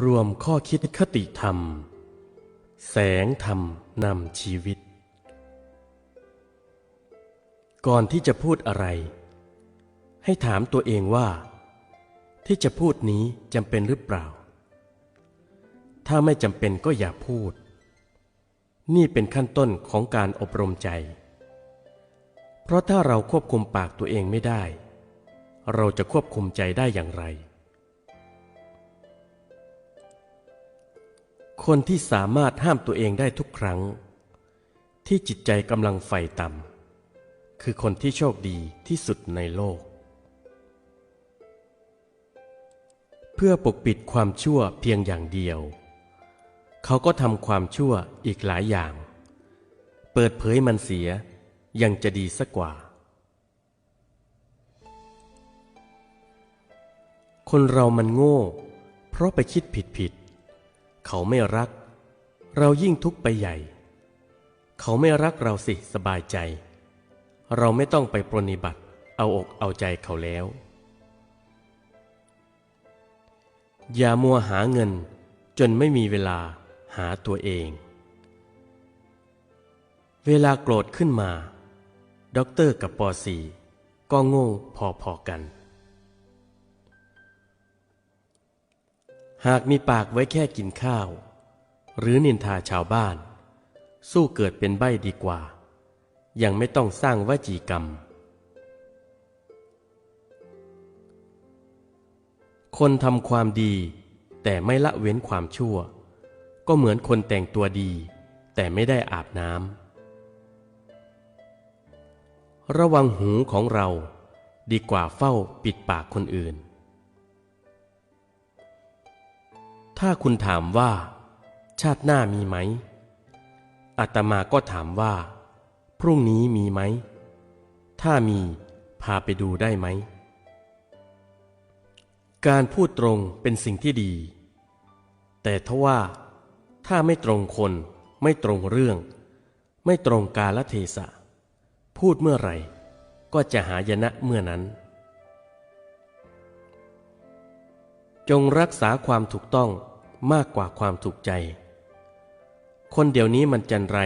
รวมข้อคิดคติธรรม แสงธรรมนำชีวิต ก่อนที่จะพูดอะไร ให้ถามตัวเองว่า ที่จะพูดนี้จำเป็นหรือเปล่า ถ้าไม่จำเป็นก็อย่าพูด นี่เป็นขั้นต้นของการอบรมใจ เพราะถ้าเราควบคุมปากตัวเองไม่ได้ เราจะควบคุมใจได้อย่างไร คนที่สามารถห้ามตัวเองได้ทุกครั้ง ที่จิตใจกำลังไฟต่ำคือคนที่โชคดีที่สุดในโลก เพื่อปกปิดความชั่วเพียงอย่างเดียว เขาก็ทำความชั่วอีกหลายอย่าง เปิดเผยมันเสียยังจะดีสักกว่า คนเรามันโง่ เพราะไปคิดผิดผิด เขาไม่รัก เรายิ่งทุกข์ไปใหญ่ เขาไม่รักเราสิสบายใจ เราไม่ต้องไปปรนนิบัติ เอาอกเอาใจเขาแล้ว อย่ามัวหาเงินจนไม่มีเวลาหาตัวเอง เวลาโกรธขึ้นมาด็อกเตอร์กับปอสีก็โง่พอๆกัน หากมีปากไว้แค่กินข้าว หรือนินทาชาวบ้าน สู้เกิดเป็นใบ้ดีกว่า ยังไม่ต้องสร้างวจีกรรม คนทำความดี แต่ไม่ละเว้นความชั่ว ก็เหมือนคนแต่งตัวดี แต่ไม่ได้อาบน้ำระวังหูของเราดีกว่าเฝ้าปิดปากคนอื่น ถ้าคุณถามว่า ชาติหน้ามีไหมอาตมาก็ถามว่า พรุ่งนี้มีไหม ถ้ามีพาไปดูได้ไหม การพูดตรงเป็นสิ่งที่ดี แต่ทว่า ถ้าไม่ตรงคน ไม่ตรงเรื่อง ไม่ตรงกาลเทศะ พูดเมื่อไหร่ ก็จะหายนะเมื่อนั้น จงรักษาความถูกต้อง มากกว่าความถูกใจ คนเดี๋ยวนี้มันจันไร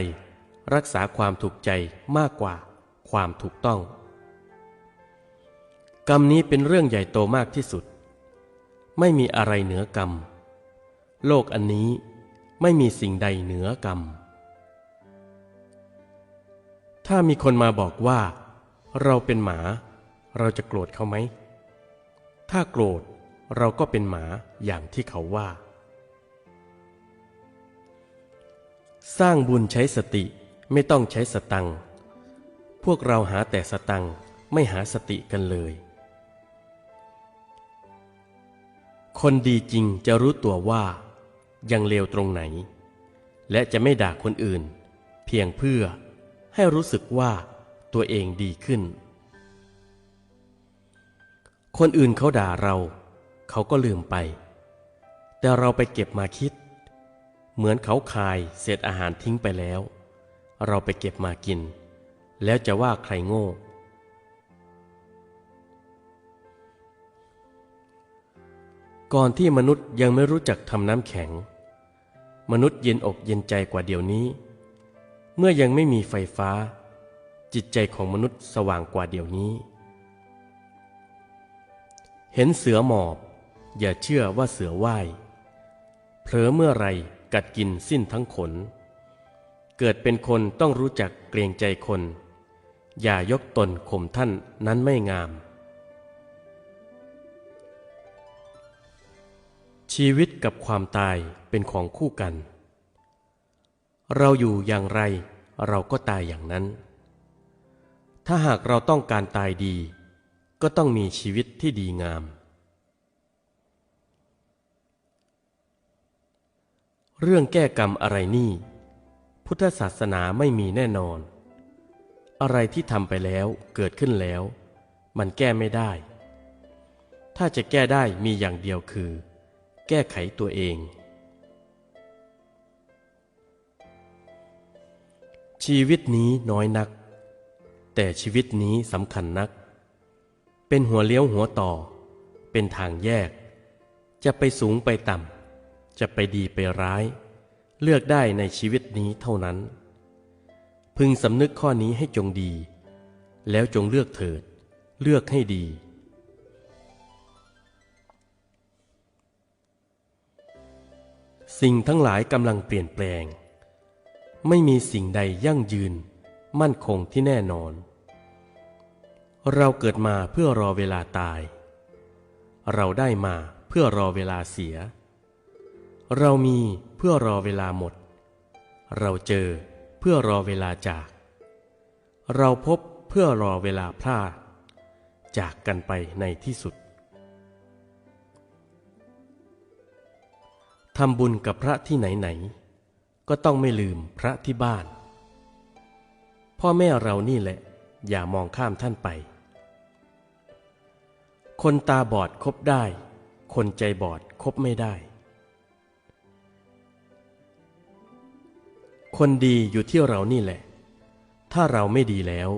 รักษาความถูกใจมากกว่าความถูกต้อง กรรมนี้เป็นเรื่องใหญ่โตมากที่สุด ไม่มีอะไรเหนือกรรม โลกอันนี้ไม่มีสิ่งใดเหนือกรรม ถ้ามีคนมาบอกว่า เราเป็นหมา เราจะโกรธเขาไหม ถ้าโกรธเราก็เป็นหมาอย่างที่เขาว่า สร้างบุญใช้สติไม่ต้องใช้สตัง พวกเราหาแต่สตังไม่หาสติกันเลย คนดีจริงจะรู้ตัวว่า ยังเลวตรงไหน และจะไม่ด่าคนอื่น เพียงเพื่อให้รู้สึกว่าตัวเองดีขึ้น คนอื่นเขาด่าเรา เขาก็ลืมไป แต่เราไปเก็บมาคิด เหมือนเขาคายเศษอาหารทิ้งไปแล้ว เราไปเก็บมากิน แล้วจะว่าใครโง่ ก่อนที่มนุษย์ยังไม่รู้จักทำน้ำแข็ง มนุษย์เย็นอกเย็นใจกว่าเดี๋ยวนี้ เมื่อยังไม่มีไฟฟ้า จิตใจของมนุษย์สว่างกว่าเดี๋ยวนี้ เห็นเสือหมอบ อย่าเชื่อว่าเสือว่ายเผลอเมื่อไร กัดกินสิ้นทั้งขน เกิดเป็นคนต้องรู้จักเกรงใจคน อย่ายกตนข่มท่านนั้นไม่งาม ชีวิตกับความตายเป็นของคู่กัน เราอยู่อย่างไรเราก็ตายอย่างนั้น ถ้าหากเราต้องการตายดี ก็ต้องมีชีวิตที่ดีงาม เรื่องแก้กรรมอะไรนี่ พุทธศาสนาไม่มีแน่นอน อะไรที่ทำไปแล้วเกิดขึ้นแล้ว มันแก้ไม่ได้ ถ้าจะแก้ได้มีอย่างเดียวคือ แก้ไขตัวเอง ชีวิตนี้น้อยนัก แต่ชีวิตนี้สำคัญนัก เป็นหัวเลี้ยวหัวต่อ เป็นทางแยก จะไปสูงไปต่ำ จะไปดีไปร้าย เลือกได้ในชีวิตนี้เท่านั้น พึงสำนึกข้อนี้ให้จงดี แล้วจงเลือกเถิด เลือกให้ดี สิ่งทั้งหลายกำลังเปลี่ยนแปลง ไม่มีสิ่งใดยั่งยืน มั่นคงที่แน่นอน เราเกิดมาเพื่อรอเวลาตาย เราได้มาเพื่อรอเวลาเสีย เรามีเพื่อรอเวลาหมด เราเจอเพื่อรอเวลาจาก เราพบเพื่อรอเวลาพลาด จากกันไปในที่สุดทำบุญกับพระที่ไหนๆก็ต้องไม่ลืมพระที่บ้าน พ่อแม่เรานี่แหละ อย่ามองข้ามท่านไป คนตาบอดคบได้ คนใจบอดคบไม่ได้ คนดีอยู่ที่เรานี่แหละ ถ้าเราไม่ดีแล้ว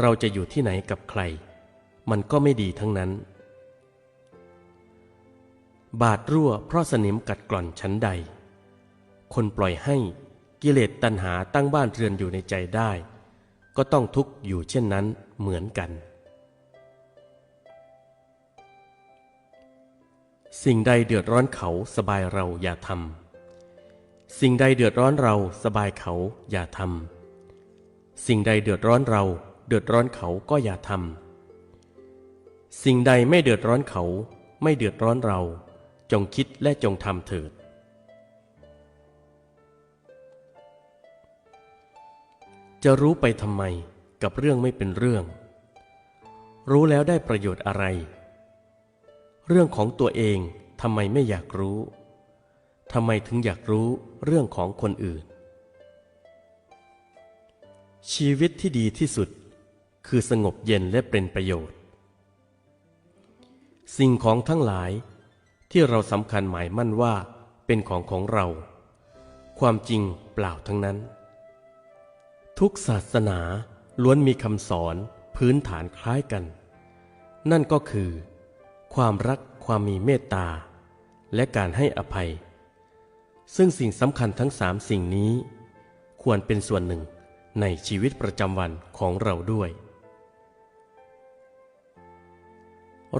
เราจะอยู่ที่ไหนกับใคร มันก็ไม่ดีทั้งนั้น บาดรั่วเพราะสนิมกัดกร่อนชั้นใด คนปล่อยให้กิเลสตัณหาตั้งบ้านเรือนอยู่ในใจได้ ก็ต้องทุกข์อยู่เช่นนั้นเหมือนกัน สิ่งใดเดือดร้อนเขาสบายเราอย่าทำ สิ่งใดเดือดร้อนเราสบายเขาอย่าทำสิ่งใดเดือดร้อนเรา เดือดร้อนเขาก็อย่าทำสิ่งใดไม่เดือดร้อนเขา ไม่เดือดร้อนเรา จงคิดและจงทำเถิด จะรู้ไปทำไมกับเรื่องไม่เป็นเรื่อง รู้แล้วได้ประโยชน์อะไร เรื่องของตัวเองทำไมไม่อยากรู้ ทำไมถึงอยากรู้เรื่องของคนอื่น ชีวิตที่ดีที่สุด คือสงบเย็นและเป็นประโยชน์ สิ่งของทั้งหลายที่เราสำคัญหมายมั่นว่าเป็นของของเรา ความจริงเปล่าทั้งนั้น ทุกศาสนาล้วนมีคำสอนพื้นฐานคล้ายกัน นั่นก็คือ ความรักความมีเมตตา และการให้อภัย ซึ่งสิ่งสำคัญทั้งสามสิ่งนี้ ควรเป็นส่วนหนึ่งในชีวิตประจำวันของเราด้วย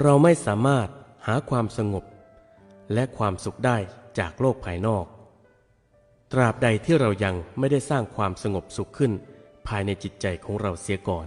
เราไม่สามารถหาความสงบ และความสุขได้จากโลกภายนอก ตราบใดที่เรายังไม่ได้สร้างความสงบสุขขึ้นภายในจิตใจของเราเสียก่อน